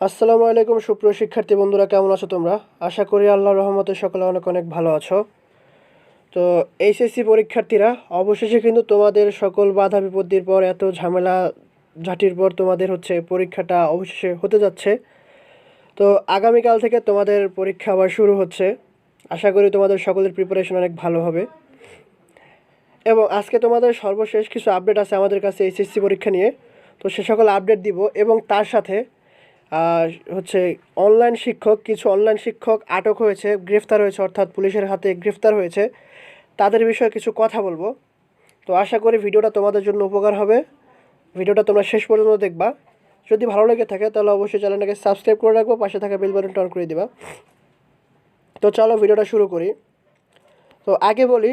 আসসালামু আলাইকুম, সুপ্রিয় শিক্ষার্থী বন্ধুরা, কেমন আছো তোমরা? আশা করি আল্লাহ রহমতে সকলে অনেক অনেক ভালো আছো। তো এইচএসসি পরীক্ষার্থীরা, অবশেষে কিন্তু তোমাদের সকল বাধা বিপত্তির পর, এত ঝামেলা ঝাঁটির পর তোমাদের হচ্ছে পরীক্ষাটা অবশেষে হতে যাচ্ছে। তো আগামীকাল থেকে তোমাদের পরীক্ষা আবার শুরু হচ্ছে। আশা করি তোমাদের সকলের প্রিপারেশন অনেক ভালো হবে। এবং আজকে তোমাদের সর্বশেষ কিছু আপডেট আছে আমাদের কাছে এইচএসসি পরীক্ষা নিয়ে। তো সে সকল আপডেট দিব এবং তার সাথে হচ্ছে অনলাইন শিক্ষক, কিছু অনলাইন শিক্ষক আটক হয়েছে, গ্রেফতার হয়েছে, অর্থাৎ পুলিশের হাতে গ্রেফতার হয়েছে। তাদের বিষয়ে কিছু কথা বলব। তো আশা করি ভিডিওটা তোমাদের জন্য উপকার হবে। ভিডিওটা তোমরা শেষ পর্যন্ত দেখবা। যদি ভালো লেগে থাকে, তাহলে অবশ্যই চ্যানেলটাকে সাবস্ক্রাইব করে রাখব, পাশে থাকা বেল বাটনটা অন করে দিবা। তো চলো ভিডিওটা শুরু করি। তো আগে বলি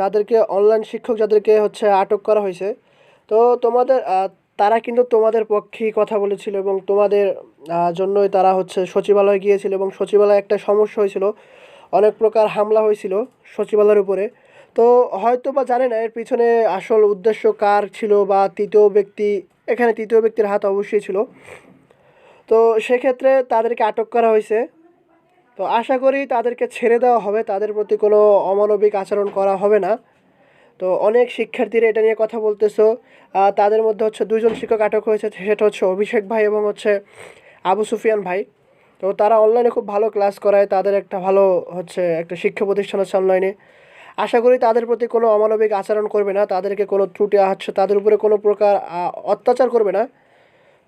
যাদেরকে অনলাইন শিক্ষক যাদেরকে হচ্ছে আটক করা হয়েছে, তো তোমাদের তারা কিন্তু তোমাদের পক্ষেই কথা বলেছিল এবং তোমাদের জন্যই তারা হচ্ছে সচিবালয়ে গিয়েছিল এবং সচিবালয়ে একটা সমস্যা হয়েছিল, অনেক প্রকার হামলা হয়েছিল সচিবালয়ের উপরে। তো হয়তো বা জানে না এর পিছনে আসল উদ্দেশ্য কার ছিল বা তৃতীয় ব্যক্তি, এখানে তৃতীয় ব্যক্তির হাত অবশ্যই ছিল। তো সেক্ষেত্রে তাদেরকে আটক করা হয়েছে। তো আশা করি তাদেরকে ছেড়ে দেওয়া হবে, তাদের প্রতি কোনো অমানবিক আচরণ করা হবে না। তো অনেক শিক্ষার্থীরা এটা নিয়ে কথা বলতেছো। তাদের মধ্যে হচ্ছে দুজন শিক্ষক আটক হয়েছে, সেটা হচ্ছে অভিষেক ভাই এবং হচ্ছে আবু সুফিয়ান ভাই। তো তারা অনলাইনে খুব ভালো ক্লাস করায়, তাদের একটা ভালো হচ্ছে একটা শিক্ষা প্রতিষ্ঠান আছে অনলাইনে আশা করি তাদের প্রতি কোনো অমানবিক আচরণ করবে না, তাদেরকে কোনো ত্রুটি হচ্ছে তাদের উপরে কোনো প্রকার অত্যাচার করবে না।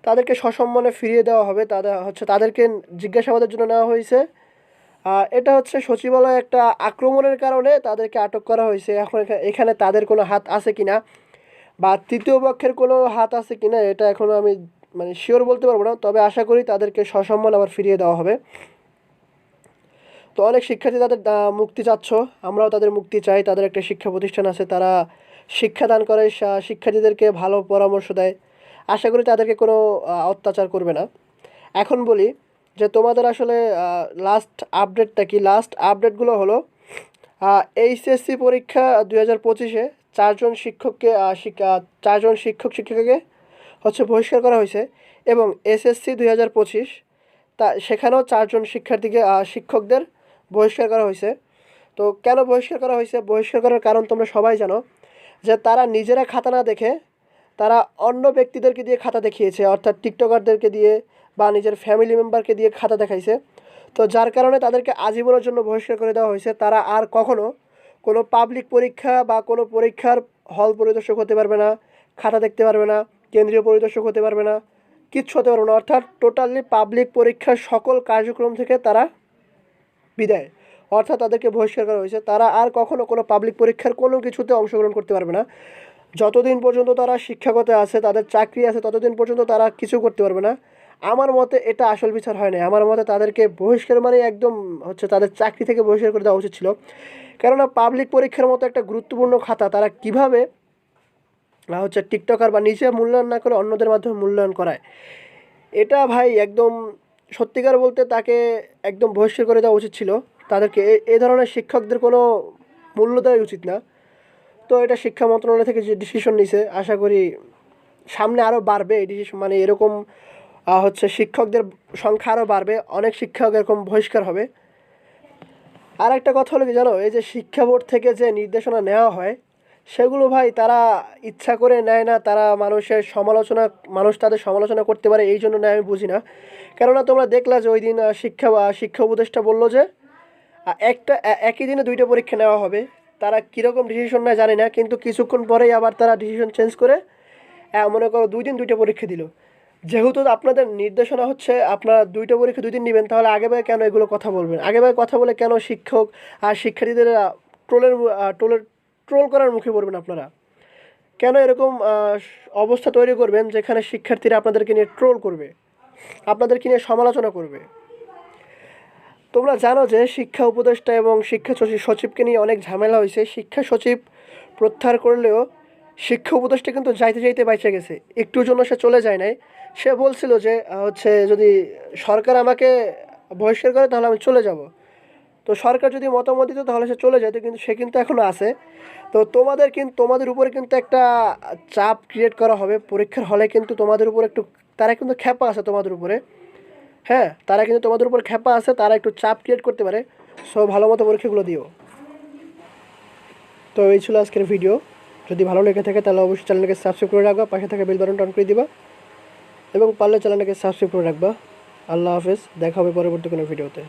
তাদেরকে সসম্মানে ফিরিয়ে দেওয়া হবে, তাদের হচ্ছে তাদেরকে জিজ্ঞাসাবাদের জন্য নেওয়া হয়েছে। এটা হচ্ছে সচিবালয় একটা আক্রমণের কারণে তাদেরকে আটক করা হয়েছে। এখন এখানে তাদের কোনো হাত আছে কিনা বা তৃতীয় পক্ষের কোনো হাত আছে কিনা, এটা এখনও আমি মানে শিওর বলতে পারব না। তবে আশা করি তাদেরকে সসম্মান আবার ফিরিয়ে দেওয়া হবে। তো অনেক শিক্ষার্থী তাদের মুক্তি চাচ্ছ। আমরাও তাদের মুক্তি চাই। তাদের একটা শিক্ষা প্রতিষ্ঠান আছে। তারা শিক্ষাদান করে। শিক্ষার্থীদেরকে ভালো পরামর্শ দেয়। আশা করি তাদেরকে কোনো অত্যাচার করবে না। এখন বলি যে তোমাদের আসলে লাস্ট আপডেটটা কি? লাস্ট আপডেটগুলো হলো এইচএসসি পরীক্ষা দুই হাজার পঁচিশে চারজন শিক্ষককে শিক্ষা চারজন শিক্ষক শিক্ষিকাকে হচ্ছে বহিষ্কার করা হয়েছে এবং এসএসসি দুই হাজার পঁচিশ, তা সেখানেও চারজন শিক্ষার্থীকে শিক্ষকদের বহিষ্কার করা হয়েছে। তো কেন বহিষ্কার করা হয়েছে? বহিষ্কার করার কারণ তোমরা সবাই জানো যে তারা নিজেরা খাতা না দেখে তারা অন্য ব্যক্তিদেরকে দিয়ে খাতা দেখিয়েছে, অর্থাৎ টিকটকারদেরকে দিয়ে বা নিজের ফ্যামিলি মেম্বারকে দিয়ে খাতা দেখাইছে। তো যার কারণে তাদেরকে আজীবনের জন্য বহিষ্কার করে দেওয়া হয়েছে। তারা আর কখনো কোনো পাবলিক পরীক্ষা বা কোনো পরীক্ষার হল পরিদর্শক হতে পারবে না, খাতা দেখতে পারবে না, কেন্দ্রীয় পরিদর্শক হতে পারবে না, কিচ্ছু হতে পারবে না। অর্থাৎ টোটালি পাবলিক পরীক্ষার সকল কার্যক্রম থেকে তারা বিদায়। অর্থাৎ তাদেরকে বহিষ্কার করা হয়েছে। তারা আর কখনো কোনো পাবলিক পরীক্ষার কোনো কিছুতে অংশগ্রহণ করতে পারবে না। যতদিন পর্যন্ত তারা শিক্ষাগত আছে, তাদের চাকরি আছে, ততদিন পর্যন্ত তারা কিছু করতে পারবে না। আমার মতে এটা আসল বিচার হয় না আমার মতে তাদেরকে বহিষ্কার মানে একদম হচ্ছে তাদের চাকরি থেকে বহিষ্কার করে দেওয়া উচিত ছিল। কেননা পাবলিক পরীক্ষার মতো একটা গুরুত্বপূর্ণ খাতা তারা কীভাবে হচ্ছে টিকটকার বা নিজে মূল্যায়ন না করে অন্যদের মাধ্যমে মূল্যায়ন করায়। এটা ভাই একদম সত্যিকার বলতে তাকে একদম বহিষ্কার করে দেওয়া উচিত ছিল। তাদেরকে এ- ধরনের শিক্ষকদের কোনো মূল্য দেওয়া উচিত না। তো এটা শিক্ষা মন্ত্রণালয় থেকে যে ডিসিশন নিছে, আশা করি সামনে আরও বাড়বে। এই ডিসিশন মানে এরকম হচ্ছে শিক্ষকদের সংখ্যা আরও বাড়বে, অনেক শিক্ষক এরকম বহিষ্কার হবে। আর একটা কথা হলো কি জানো, এই যে শিক্ষা বোর্ড থেকে যে নির্দেশনা নেওয়া হয়, সেগুলো ভাই তারা ইচ্ছা করে নেয় না, তারা মানুষের সমালোচনা, মানুষ তাদের সমালোচনা করতে পারে, এই জন্য নেয়, আমি বুঝি না। কেননা তোমরা দেখলা যে ওই দিন শিক্ষা শিক্ষা উপদেষ্টা বলল যে একটা একই দিনে দুইটা পরীক্ষা নেওয়া হবে। তারা কীরকম ডিসিশন নেয় জানি না, কিন্তু কিছুক্ষণ পরেই আবার তারা ডিসিশন চেঞ্জ করে মনে করো দুই দিন দুইটা পরীক্ষা দিল। যেহেতু আপনাদের নির্দেশনা হচ্ছে আপনারা দুইটা পরীক্ষা দুই দিন নেবেন, তাহলে আগে ভাগে কেন এগুলো কথা বলবেন? আগে ভাগে কথা বলে কেন শিক্ষক আর শিক্ষার্থীদের ট্রোলের ট্রোলের, ট্রোল করার মুখে পড়বেন আপনারা? কেন এরকম অবস্থা তৈরি করবেন যেখানে শিক্ষার্থীরা আপনাদেরকে নিয়ে ট্রোল করবে, আপনাদেরকে নিয়ে সমালোচনা করবে? তোমরা জানো যে শিক্ষা উপদেষ্টা এবং শিক্ষা সচিব সচিবকে নিয়ে অনেক ঝামেলা হয়েছে। শিক্ষা সচিব প্রত্যাহার করলেও শিক্ষা উপদেষ্টা কিন্তু যাইতে যাইতে বাইচে গেছে। একটুর জন্য সে চলে যায় নাই। সে বলছিল যে হচ্ছে যদি সরকার আমাকে বহিষ্কার করে তাহলে আমি চলে যাব। তো সরকার যদি মতামত দিত তাহলে সে চলে যেত, কিন্তু সে কিন্তু এখনও আছে। তো তোমাদের কিন্তু তোমাদের উপরে কিন্তু একটা চাপ ক্রিয়েট করা হবে। পরীক্ষার হলে কিন্তু তোমাদের উপর একটু, তারা কিন্তু খ্যাপা আছে তোমাদের উপরে। হ্যাঁ তারা কিন্তু তোমাদের উপর খ্যাপা আছে, তারা একটু চাপ ক্রিয়েট করতে পারে। সো ভালো মতো পরীক্ষাগুলো দিও। তো এই ছিল আজকের ভিডিও যদি ভালো লেগে থাকে তাহলে অবশ্যই চ্যানেলটাকে সাবস্ক্রাইব করে রাখবা, পাশে থাকা বেল বাটনটা অন করে দিবা এবং পারলে চ্যানেলটাকে সাবস্ক্রাইব করে রাখবা। আল্লাহ হাফেজ, দেখা হবে পরবর্তী কোনো ভিডিওতে